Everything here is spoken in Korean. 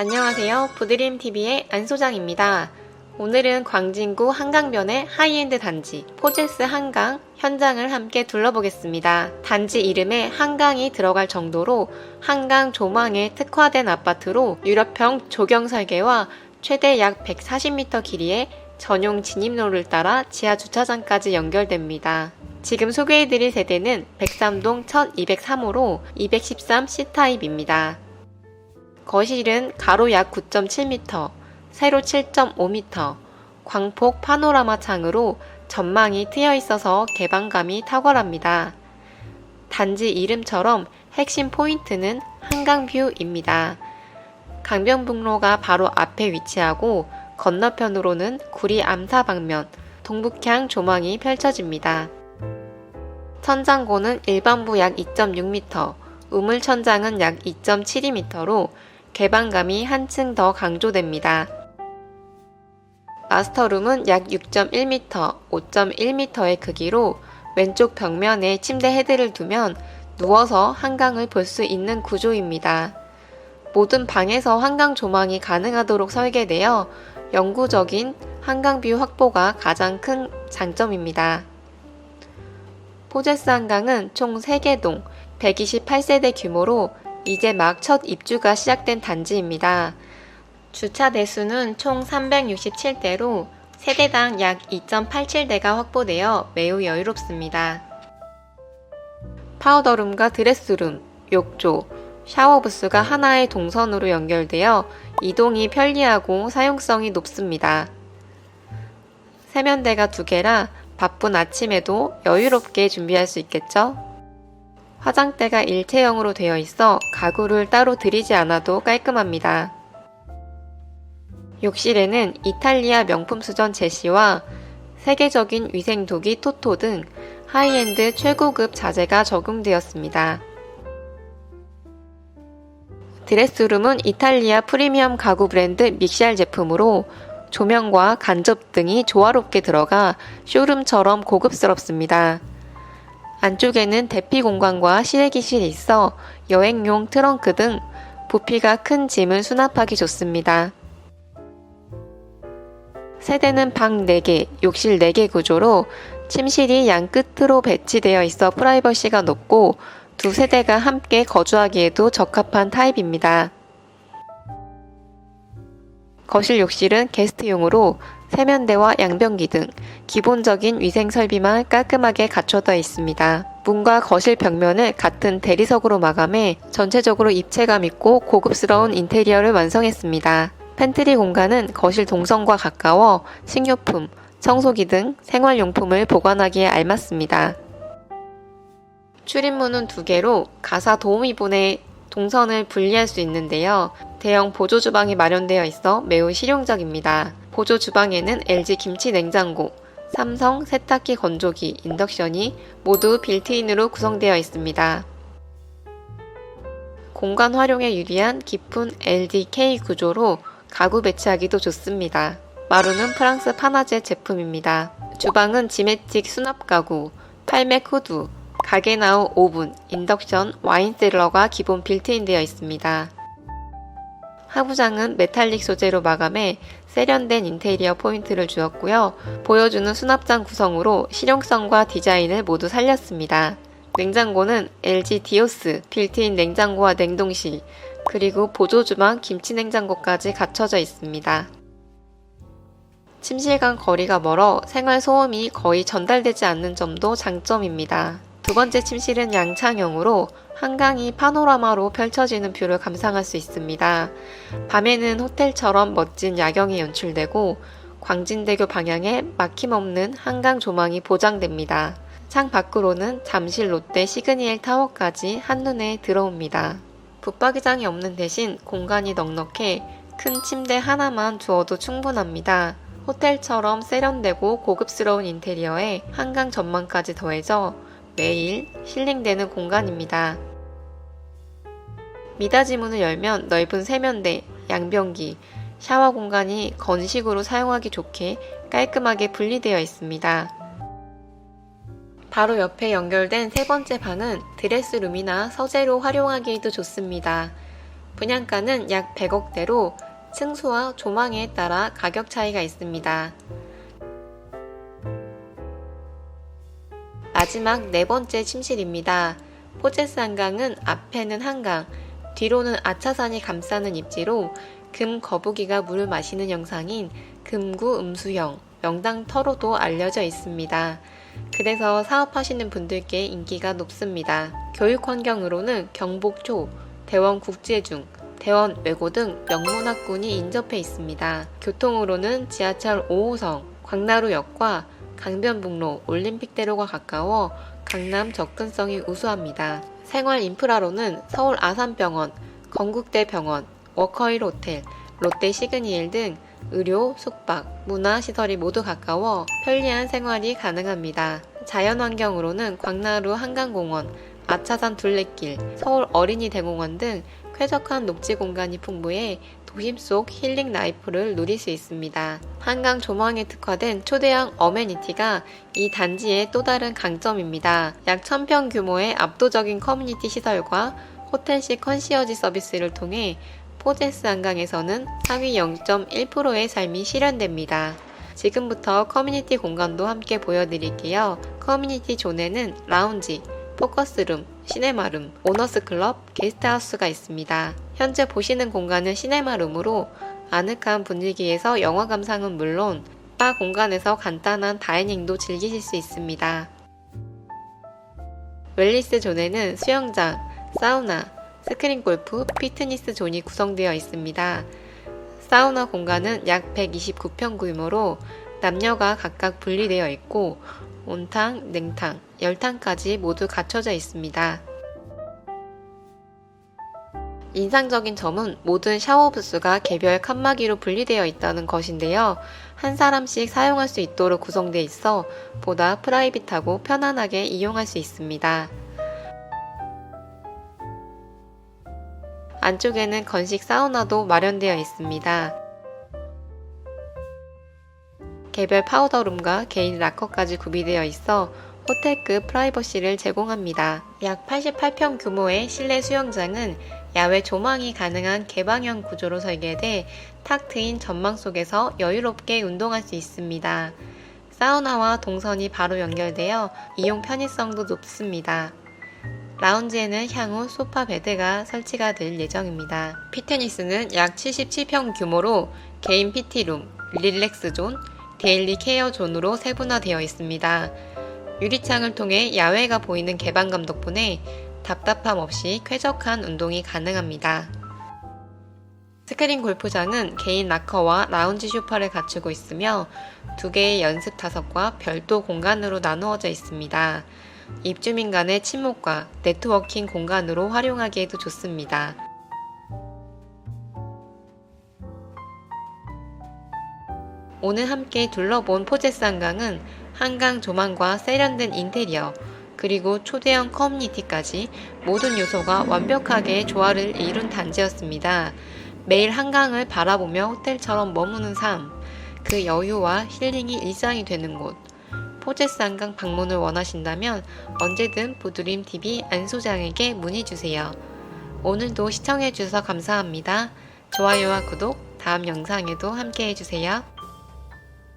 안녕하세요. 부드림TV의 안소장입니다. 오늘은 광진구 한강변의 하이엔드 단지 포제스 한강 현장을 함께 둘러보겠습니다. 단지 이름에 한강이 들어갈 정도로 한강 조망에 특화된 아파트로 유럽형 조경 설계와 최대 약 140m 길이의 전용 진입로를 따라 지하 주차장까지 연결됩니다. 지금 소개해드릴 세대는 103동 1203호로 213 C타입입니다. 거실은 가로 약 9.7m, 세로 7.5m, 광폭 파노라마 창으로 전망이 트여 있어서 개방감이 탁월합니다. 단지 이름처럼 핵심 포인트는 한강뷰입니다. 강변북로가 바로 앞에 위치하고 건너편으로는 구리 암사 방면, 동북향 조망이 펼쳐집니다. 천장고는 일반부 약 2.6m, 우물 천장은 약 2.72m로 개방감이 한층 더 강조됩니다. 마스터룸은 약 6.1m, 5.1m의 크기로 왼쪽 벽면에 침대 헤드를 두면 누워서 한강을 볼 수 있는 구조입니다. 모든 방에서 한강 조망이 가능하도록 설계되어 영구적인 한강뷰 확보가 가장 큰 장점입니다. 포제스 한강은 총 3개 동 128세대 규모로 이제 막 첫 입주가 시작된 단지입니다. 주차 대수는 총 367대로 세대당 약 2.87대가 확보되어 매우 여유롭습니다. 파우더룸과 드레스룸, 욕조, 샤워 부스가 하나의 동선으로 연결되어 이동이 편리하고 사용성이 높습니다. 세면대가 두 개라 바쁜 아침에도 여유롭게 준비할 수 있겠죠? 화장대가 일체형으로 되어 있어 가구를 따로 들이지 않아도 깔끔합니다. 욕실에는 이탈리아 명품 수전 제시와 세계적인 위생도기 토토 등 하이엔드 최고급 자재가 적용되었습니다. 드레스룸은 이탈리아 프리미엄 가구 브랜드 믹샬 제품으로 조명과 간접 등이 조화롭게 들어가 쇼룸처럼 고급스럽습니다. 안쪽에는 대피 공간과 실외기실이 있어 여행용 트렁크 등 부피가 큰 짐을 수납하기 좋습니다. 세대는 방 4개, 욕실 4개 구조로 침실이 양 끝으로 배치되어 있어 프라이버시가 높고 두 세대가 함께 거주하기에도 적합한 타입입니다. 거실 욕실은 게스트용으로 세면대와 양변기 등 기본적인 위생 설비만 깔끔하게 갖춰져 있습니다. 문과 거실 벽면을 같은 대리석으로 마감해 전체적으로 입체감 있고 고급스러운 인테리어를 완성했습니다. 팬트리 공간은 거실 동선과 가까워 식료품, 청소기 등 생활용품을 보관하기에 알맞습니다. 출입문은 두 개로 가사 도우미분의 동선을 분리할 수 있는데요. 대형 보조 주방이 마련되어 있어 매우 실용적입니다. 보조 주방에는 LG 김치 냉장고, 삼성 세탁기 건조기, 인덕션이 모두 빌트인으로 구성되어 있습니다. 공간 활용에 유리한 깊은 LDK 구조로 가구 배치하기도 좋습니다. 마루는 프랑스 파나제 제품입니다. 주방은 지메틱 수납 가구, 팔맥 후드, 가게나우 오븐, 인덕션, 와인 셀러가 기본 빌트인 되어 있습니다. 하부장은 메탈릭 소재로 마감해 세련된 인테리어 포인트를 주었고요. 보여주는 수납장 구성으로 실용성과 디자인을 모두 살렸습니다. 냉장고는 LG 디오스, 빌트인 냉장고와 냉동실, 그리고 보조 주방 김치 냉장고까지 갖춰져 있습니다. 침실 간 거리가 멀어 생활 소음이 거의 전달되지 않는 점도 장점입니다. 두 번째 침실은 양창형으로 한강이 파노라마로 펼쳐지는 뷰를 감상할 수 있습니다. 밤에는 호텔처럼 멋진 야경이 연출되고 광진대교 방향에 막힘없는 한강 조망이 보장됩니다. 창 밖으로는 잠실 롯데 시그니엘 타워까지 한눈에 들어옵니다. 붙박이장이 없는 대신 공간이 넉넉해 큰 침대 하나만 두어도 충분합니다. 호텔처럼 세련되고 고급스러운 인테리어에 한강 전망까지 더해져 매일 힐링되는 공간입니다. 미닫이 문을 열면 넓은 세면대, 양변기, 샤워 공간이 건식으로 사용하기 좋게 깔끔하게 분리되어 있습니다. 바로 옆에 연결된 세 번째 방은 드레스룸이나 서재로 활용하기에도 좋습니다. 분양가는 약 100억대로 층수와 조망에 따라 가격 차이가 있습니다. 마지막 네 번째 침실입니다. 포제스 한강은 앞에는 한강, 뒤로는 아차산이 감싸는 입지로 금 거북이가 물을 마시는 영상인 금구 음수형, 명당 터로도 알려져 있습니다. 그래서 사업하시는 분들께 인기가 높습니다. 교육 환경으로는 경복초, 대원 국제중, 대원 외고 등 명문학군이 인접해 있습니다. 교통으로는 지하철 5호선, 광나루역과 강변북로, 올림픽대로가 가까워 강남 접근성이 우수합니다. 생활 인프라로는 서울 아산병원, 건국대병원, 워커힐 호텔, 롯데 시그니엘 등 의료, 숙박, 문화시설이 모두 가까워 편리한 생활이 가능합니다. 자연환경으로는 광나루 한강공원, 아차산 둘레길, 서울 어린이대공원 등 쾌적한 녹지 공간이 풍부해 도심 속 힐링 라이프를 누릴 수 있습니다. 한강 조망에 특화된 초대형 어메니티가 이 단지의 또 다른 강점입니다. 약 1000평 규모의 압도적인 커뮤니티 시설과 호텔식 컨시어지 서비스를 통해 포제스 한강에서는 상위 0.1%의 삶이 실현됩니다. 지금부터 커뮤니티 공간도 함께 보여드릴게요. 커뮤니티 존에는 라운지, 포커스룸, 시네마룸, 오너스 클럽, 게스트하우스가 있습니다. 현재 보시는 공간은 시네마룸으로 아늑한 분위기에서 영화 감상은 물론 바 공간에서 간단한 다이닝도 즐기실 수 있습니다. 웰리스 존에는 수영장, 사우나, 스크린 골프, 피트니스 존이 구성되어 있습니다. 사우나 공간은 약 129평 규모로 남녀가 각각 분리되어 있고 온탕, 냉탕, 열탕까지 모두 갖춰져 있습니다. 인상적인 점은 모든 샤워 부스가 개별 칸막이로 분리되어 있다는 것인데요. 한 사람씩 사용할 수 있도록 구성되어 있어 보다 프라이빗하고 편안하게 이용할 수 있습니다. 안쪽에는 건식 사우나도 마련되어 있습니다. 개별 파우더룸과 개인 락커까지 구비되어 있어 호텔급 프라이버시를 제공합니다. 약 88평 규모의 실내 수영장은 야외 조망이 가능한 개방형 구조로 설계돼 탁 트인 전망 속에서 여유롭게 운동할 수 있습니다. 사우나와 동선이 바로 연결되어 이용 편의성도 높습니다. 라운지에는 향후 소파 베드가 설치가 될 예정입니다. 피트니스는 약 77평 규모로 개인 PT룸, 릴렉스 존, 데일리 케어 존으로 세분화되어 있습니다. 유리창을 통해 야외가 보이는 개방감 덕분에 답답함 없이 쾌적한 운동이 가능합니다. 스크린 골프장은 개인 락커와 라운지 쇼파를 갖추고 있으며 두 개의 연습 타석과 별도 공간으로 나누어져 있습니다. 입주민 간의 친목과 네트워킹 공간으로 활용하기에도 좋습니다. 오늘 함께 둘러본 포제스 한강은 한강 조망과 세련된 인테리어, 그리고 초대형 커뮤니티까지 모든 요소가 완벽하게 조화를 이룬 단지였습니다. 매일 한강을 바라보며 호텔처럼 머무는 삶, 그 여유와 힐링이 일상이 되는 곳. 포제스 한강 방문을 원하신다면 언제든 보드림 TV 안 소장에게 문의 주세요. 오늘도 시청해 주셔서 감사합니다. 좋아요와 구독, 다음 영상에도 함께 해주세요.